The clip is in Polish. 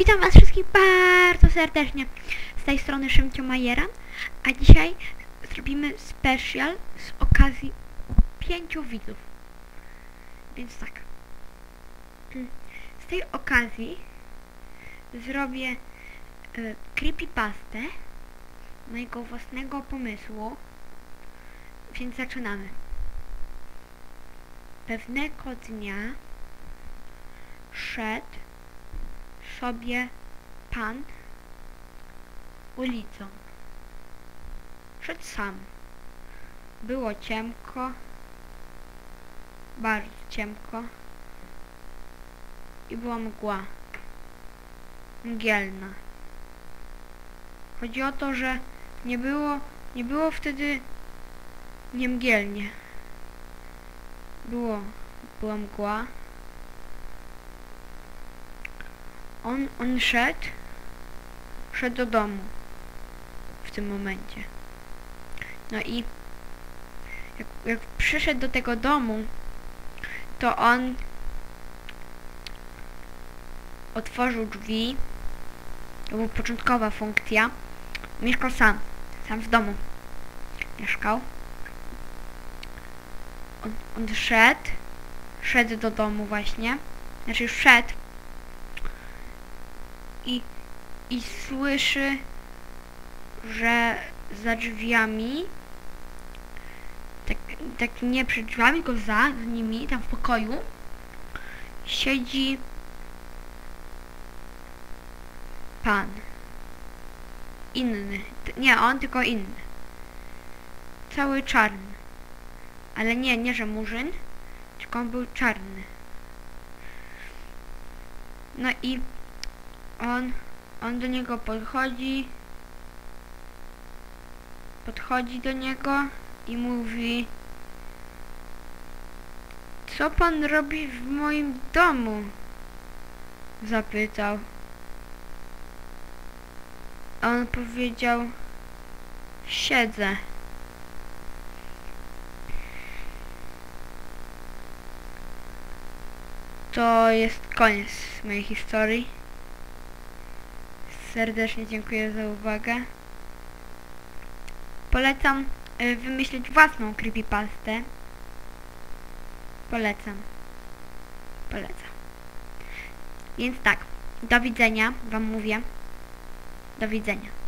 Witam was wszystkich bardzo serdecznie z tej strony Szymcio Majeran, a dzisiaj zrobimy special z okazji pięciu widzów. Więc tak. Mm, Z tej okazji zrobię y, creepypastę mojego własnego pomysłu, więc zaczynamy. Pewnego dnia szedł sobie pan ulicą. Szedł sam. Było ciemko, bardzo ciemko i była mgła. Mgielna. Chodzi o to, że nie było, nie było wtedy niemgielnie. Było, była mgła. On, on szedł, szedł do domu w tym momencie. No i jak, jak przyszedł do tego domu, to on otworzył drzwi. To była początkowa funkcja. Mieszkał sam, sam w domu. Mieszkał. On, on szedł, szedł do domu właśnie. Znaczy już szedł, i, i słyszy, że za drzwiami, tak, tak nie przed drzwiami, tylko za, nimi, tam w pokoju, siedzi pan. Inny. Nie on, tylko inny. Cały czarny. Ale nie, nie, że murzyn, tylko on był czarny. No i on, on do niego podchodzi, podchodzi do niego i mówi Co pan robi w moim domu? Zapytał. A on powiedział Siedzę. To jest koniec mojej historii. Serdecznie dziękuję za uwagę. Polecam y, wymyślić własną creepypastę. Polecam. Polecam. Więc tak, do widzenia, wam mówię. Do widzenia.